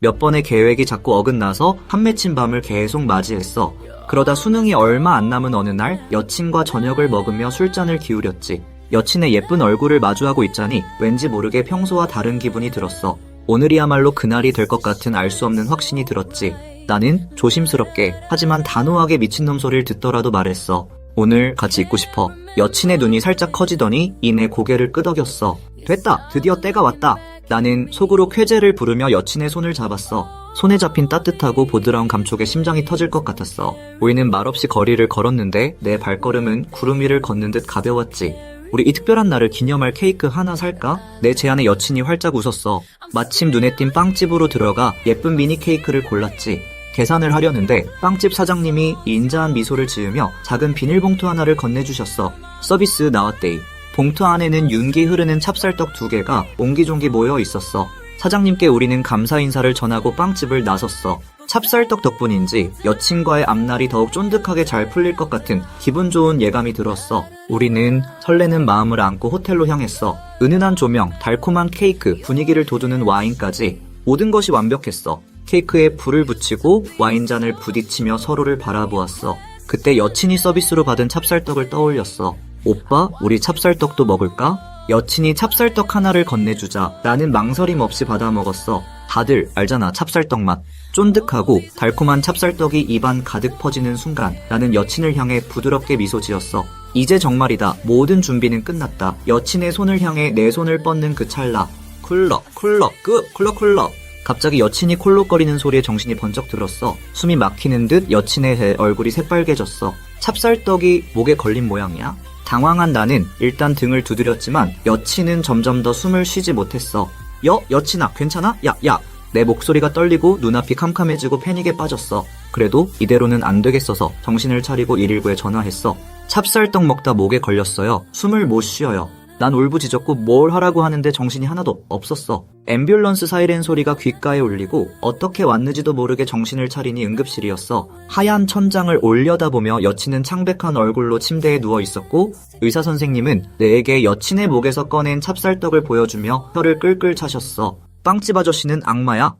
몇 번의 계획이 자꾸 어긋나서 한 맺힌 밤을 계속 맞이했어. 그러다 수능이 얼마 안 남은 어느 날 여친과 저녁을 먹으며 술잔을 기울였지. 여친의 예쁜 얼굴을 마주하고 있자니 왠지 모르게 평소와 다른 기분이 들었어. 오늘이야말로 그날이 될 것 같은 알 수 없는 확신이 들었지. 나는 조심스럽게 하지만 단호하게 미친놈 소리를 듣더라도 말했어. 오늘 같이 있고 싶어. 여친의 눈이 살짝 커지더니 이내 고개를 끄덕였어. 됐다. 드디어 때가 왔다. 나는 속으로 쾌재를 부르며 여친의 손을 잡았어. 손에 잡힌 따뜻하고 보드라운 감촉에 심장이 터질 것 같았어. 우리는 말없이 거리를 걸었는데 내 발걸음은 구름 위를 걷는 듯 가벼웠지. 우리 이 특별한 날을 기념할 케이크 하나 살까? 내 제안에 여친이 활짝 웃었어. 마침 눈에 띈 빵집으로 들어가 예쁜 미니 케이크를 골랐지. 계산을 하려는데 빵집 사장님이 인자한 미소를 지으며 작은 비닐봉투 하나를 건네주셨어. 서비스 나왔데이. 봉투 안에는 윤기 흐르는 찹쌀떡 두 개가 옹기종기 모여 있었어. 사장님께 우리는 감사 인사를 전하고 빵집을 나섰어. 찹쌀떡 덕분인지 여친과의 앞날이 더욱 쫀득하게 잘 풀릴 것 같은 기분 좋은 예감이 들었어. 우리는 설레는 마음을 안고 호텔로 향했어. 은은한 조명, 달콤한 케이크, 분위기를 돋우는 와인까지 모든 것이 완벽했어. 케이크에 불을 붙이고 와인잔을 부딪히며 서로를 바라보았어. 그때 여친이 서비스로 받은 찹쌀떡을 떠올렸어. 오빠, 우리 찹쌀떡도 먹을까? 여친이 찹쌀떡 하나를 건네주자 나는 망설임 없이 받아 먹었어. 다들 알잖아, 찹쌀떡 맛. 쫀득하고 달콤한 찹쌀떡이 입안 가득 퍼지는 순간 나는 여친을 향해 부드럽게 미소 지었어. 이제 정말이다. 모든 준비는 끝났다. 여친의 손을 향해 내 손을 뻗는 그 찰나. 쿨럭, 쿨럭, 끄, 쿨럭, 쿨럭. 갑자기 여친이 콜록거리는 소리에 정신이 번쩍 들었어. 숨이 막히는 듯 여친의 얼굴이 새빨개졌어. 찹쌀떡이 목에 걸린 모양이야? 당황한 나는 일단 등을 두드렸지만 여친은 점점 더 숨을 쉬지 못했어. 여, 여친아, 괜찮아? 야, 야. 내 목소리가 떨리고 눈앞이 캄캄해지고 패닉에 빠졌어. 그래도 이대로는 안 되겠어서 정신을 차리고 119에 전화했어. 찹쌀떡 먹다 목에 걸렸어요. 숨을 못 쉬어요. 난 울부짖었고 뭘 하라고 하는데 정신이 하나도 없었어. 앰뷸런스 사이렌 소리가 귓가에 울리고 어떻게 왔는지도 모르게 정신을 차리니 응급실이었어. 하얀 천장을 올려다보며 여친은 창백한 얼굴로 침대에 누워 있었고 의사 선생님은 내게 여친의 목에서 꺼낸 찹쌀떡을 보여주며 혀를 끌끌 차셨어. 빵집 아저씨는 악마야?